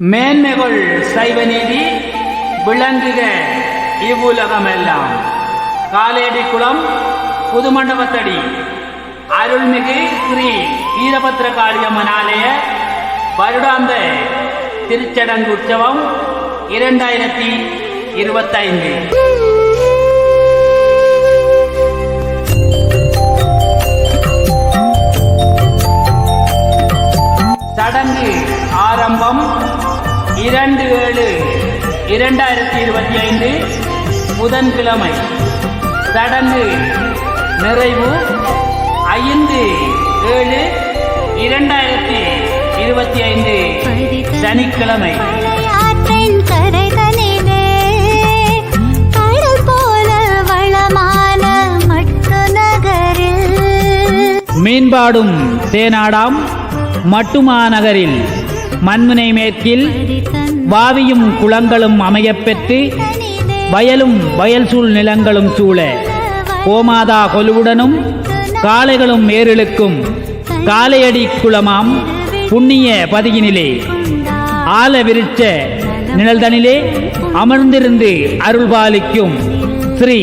மேன்மைகள் சைவநீதி விளங்குக இவ்வுலகமெல்லாம். காலேடி குளம் புதுமண்டபத்தடி அருள்மிகு ஸ்ரீ வீரபத்ர காளியம்மன் ஆலய வருடாந்த திருச்சடங்கு உற்சவம் இரண்டாயிரத்தி இருபத்தைந்து. ஆரம்பம் இரண்டு ஏழு இரண்டாயிரத்தி இருபத்தி ஐந்து புதன்கிழமை. சடங்கு நிறைவு ஐந்து ஏழு இரண்டாயிரத்தி இருபத்தி ஐந்து சனிக்கிழமை. மீன்பாடும் தேனாடாம் மட்டுமாநகரில் மண்முனை மேற்கில் வாவியும் குளங்களும் அமையப்பெற்று வயலும் வயல் சூழ் நிலங்களும் சூழ. கோமாதா கொலுவுடனும் காளைகளும் ஏரிழுக்கும் காளையடி குளமாம் புண்ணிய பதியினிலே ஆல விருட்ச நிழல்தனிலே அமர்ந்திருந்து அருள்பாலிக்கும் ஸ்ரீ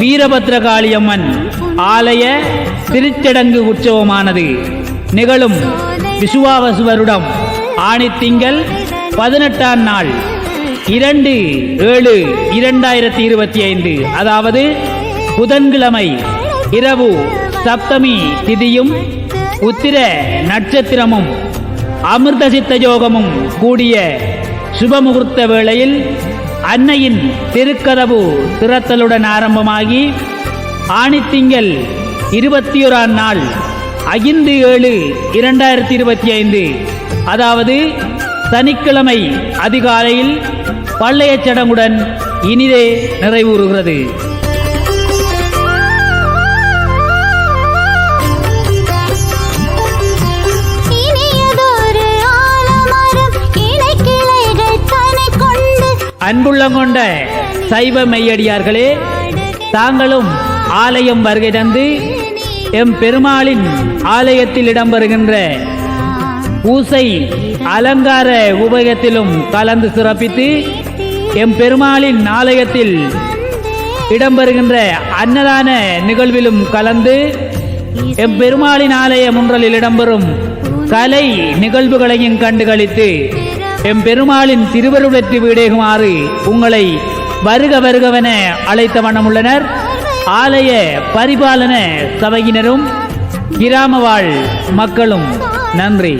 வீரபத்ரகாளியம்மன் ஆலய திருச்சடங்கு உற்சவமானது நிகழும் விசுவாவசுவருடம் ஆணித்திங்கள் பதினெட்டாம் நாள். இரண்டு ஏழு இரண்டாயிரத்தி இருபத்தி ஐந்து. அதாவது புதன்கிழமை இரவு சப்தமி திதியும் உத்திர நட்சத்திரமும் அமிர்த சித்த யோகமும் கூடிய சுபமுகூர்த்த வேளையில் அன்னையின் திருக்கதவு திறத்தலுடன் ஆரம்பமாகி ஆணித்திங்கள் இருபத்தி ஓராம் நாள் ஐந்து ஏழு இரண்டாயிரத்தி இருபத்தி ஐந்து. அதாவது சனிக்கிழமை அதிகாலையில் பள்ளையச் சடங்குடன் இனிதே நிறைவுறுகிறது. இனியதொரு ஆலமரம் இலைக்கிளைகள் தனை கொண்டு அன்புள்ளம் கொண்ட சைவ மெய்யடியார்களே தாங்களும் ஆலயம் வருகை தந்து எம் பெருமாளின் ஆலயத்தில் இடம்பெறுகின்ற பூசை அலங்கார உபயத்திலும் கலந்து சிறப்பித்து எம் பெருமாளின் ஆலயத்தில் இடம்பெறுகின்ற அன்னதான நிகழ்விலும் கலந்து எம் பெருமாளின் ஆலய முன்றலில் இடம்பெறும் கலை நிகழ்வுகளையும் கண்டுகளித்து எம் பெருமாளின் திருவருடத்து வீடேகுமாறு உங்களை வருக வருகவென அழைத்த வண்ணம் உள்ளனர் ஆலய பரிபாலன சபையினரும் கிராமவாழ் மக்களும் நன்றி.